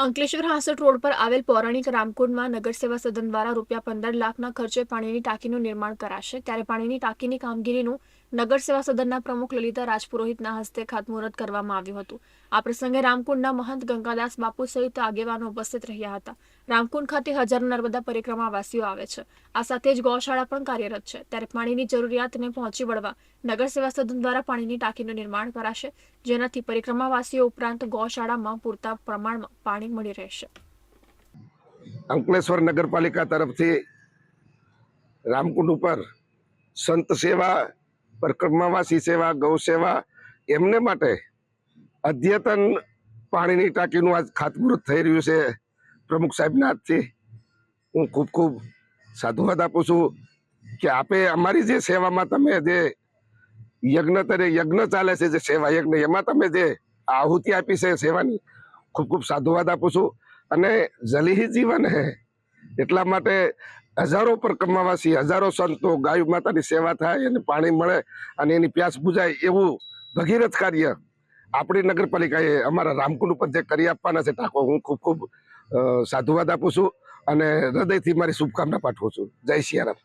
Ankleshwar Hansot road પર આવેલ પૌરાણિક રામકુંડમાં નગરસેવા સદન દ્વારા રૂપિયા પંદર લાખના ખર્ચે પાણીની ટાંકીનું નિર્માણ કરાશે. ત્યારે પાણીની ટાંકીની કામગીરીનું નગરસેવા સદનના પ્રમુખ લલિતા રાજપુરોહિતના હસ્તે ખાતમુહૂર્ત કરવામાં આવ્યું હતું. આ પ્રસંગે રામકુંડના મહંત ગંગાદાસ બાપુ સહિત આગેવાનો ઉપસ્થિત રહ્યા હતા. રામકુંડ ખાતે હજારો નર્મદા પરિક્રમાવાસીઓ આવે છે. આ સાથે જ ગૌશાળા પણ કાર્યરત છે. ત્યારે પાણીની જરૂરિયાતને પહોંચી વળવા નગરસેવા સદન દ્વારા પાણીની ટાંકીનું નિર્માણ કરાશે. જેનાથી પરિક્રમાવાસીઓ ઉપરાંત ગૌશાળામાં પૂરતા પ્રમાણમાં પાણી મળી રહેશે. અંકલેશ્વર નગરપાલિકા તરફથી રામકુંડ ઉપર સંત સેવા, પરિક્રમાવાસી સેવા, ગૌ સેવા એમને માટે અદ્યતન પાણીની ટાંકીનું આજ ખાતમુહૂર્ત થઈ રહ્યું છે. પ્રમુખ સાહેબના હાથથી હું ખૂબ ખૂબ સાધુવાદ આપું છું કે આપે અમારી જે સેવામાં તમે જે યજ્ઞ તરે યજ્ઞ ચાલે છે, જે સેવા યજ્ઞ, એમાં તમે જે આહુતિ આપી છે સેવાની ખૂબ ખૂબ સાધુવાદ આપું છું. અને જલી જીવન હે, એટલા માટે હજારો પર કમાવાસી, હજારો સંતો ગાય માતાની સેવા થાય અને પાણી મળે અને એની પ્યાસ બુજાય એવું ભગીરથ કાર્ય આપણી નગરપાલિકાએ અમારા રામકુંડ ઉપર જે કરી આપવાના છે ટાંકો હું ખૂબ ખૂબ સાધુવાદ આપું છું અને હૃદયથી મારી શુભકામના પાઠવું છું. જય સિયારામ